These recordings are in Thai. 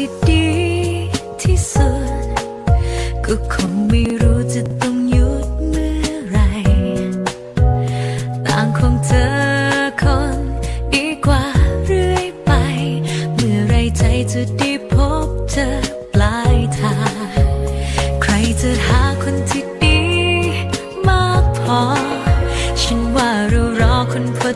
ที่ดีที่สุด ก็คงไม่รู้จะต้องหยุดเมื่อไร ต่างคงเจอคนดีกว่าเรื่อยไป เมื่อไรใจจะได้พบเจอปลายทาง ใครจะหาคนที่ดีมากพอ ฉันว่าเรารอคนพอ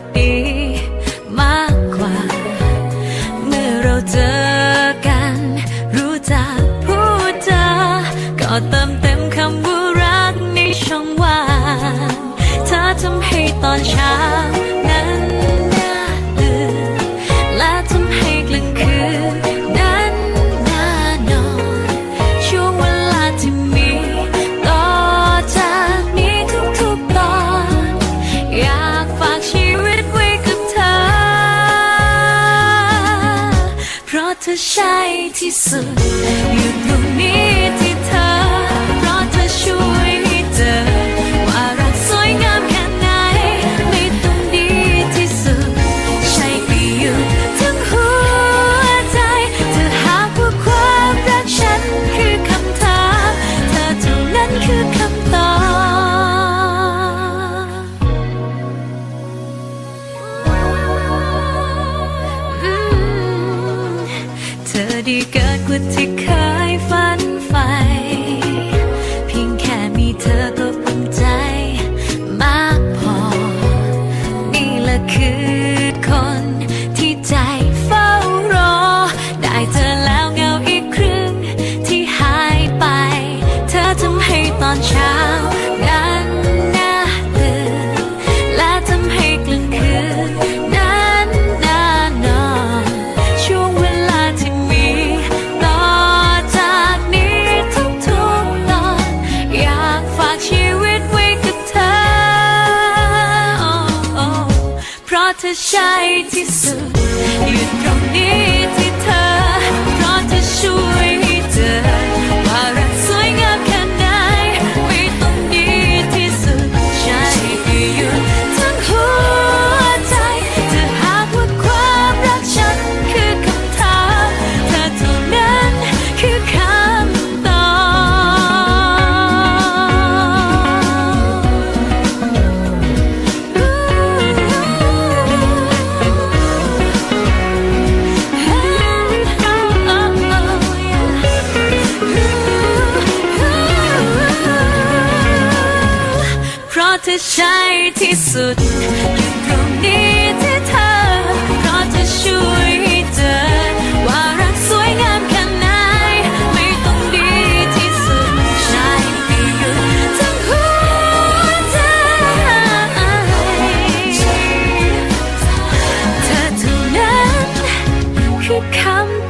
เติมเต็มคำว่ารักในช่องว่างเธอทำให้ตอนเช้านั้นน่าตื่นและทำให้กลางคืนนั้นน่านอนช่วงเวลาที่มีต่อจากนี้ทุกๆตอน อยากฝากชีวิตไว้กับเธอ เพราะเธอใช่ที่สุดอยู่ เธอดีเกินกว่าที่เคยฝันใฝ่ เอใช่ที่สุดอยู่ตรงนี้ที่เธอเพราะเธอช่วยให้เจอ ว่ารักสวยงามแค่ไหนไม่ต้องดีที่สุดใช่ที่อยู่ทั้งหัวใจเธอเท่านั้นคือคำ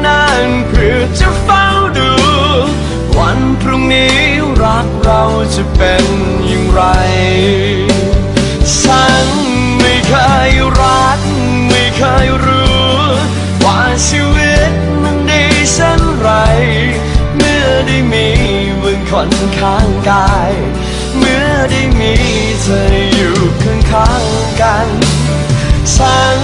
านเพื่อจะเฝ้าดู วันพรุ่งนี้รักเราจะเป็นอย่างไร ฉันไม่เคยรัก ไม่เคยรู้ ว่าชีวิตมันดีฉันไร เมื่อได้มีมึงคนข้างกาย เมื่อได้มีเธออยู่ข้างๆกัน ฉัน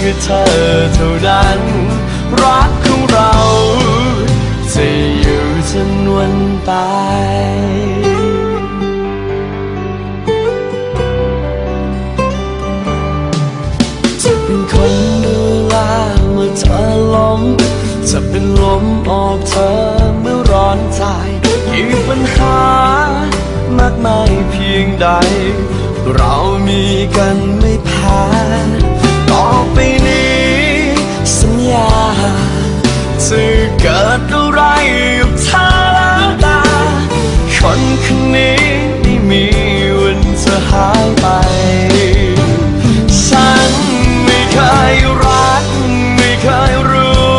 คือเธอเท่านั้น รักของเราจะอยู่จนวันตายจะเป็นคนดูแลเมื่อเธอล้มจะเป็นลมออกเธอเมื่อร้อนใจกี่ปัญหามากมายเพียงใด เรามีกันไม่แพ้ต่อไป นี้ สัญญาจะเกิดอะไรกับเธอแล้วตาคนคนนี้ไม่มีวันจะหายไป ฉันไม่เคยรัก ไม่เคยรู้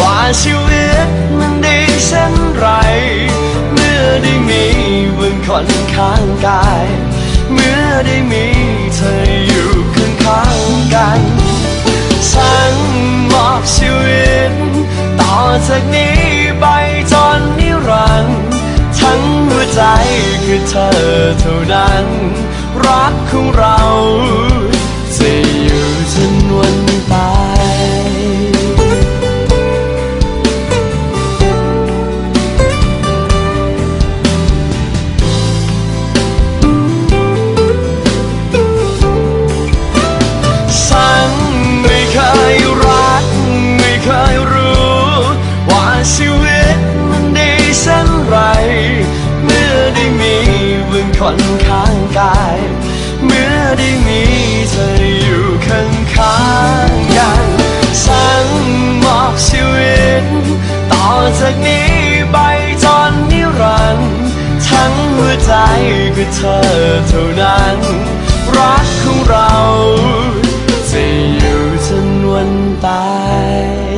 ว่าชีวิตมันดีเช่นไร เมื่อได้มีบนคนข้างกาย เมื่อได้มีเธออยู่ข้างๆกัน ฉันมอบชีวิต ต่อจากนี้ไปจนนิรันดร์ทั้งหัวใจคือเธอเท่านั้น รักของเรา คนข้างกาย เมื่อได้มีเธออยู่ข้างข้างกันฉันมอบชีวิต ต่อจากนี้ไปจนนิรันดร์ทั้งหัวใจคือเธอเท่านั้น รักของเรา จะอยู่จนวันตาย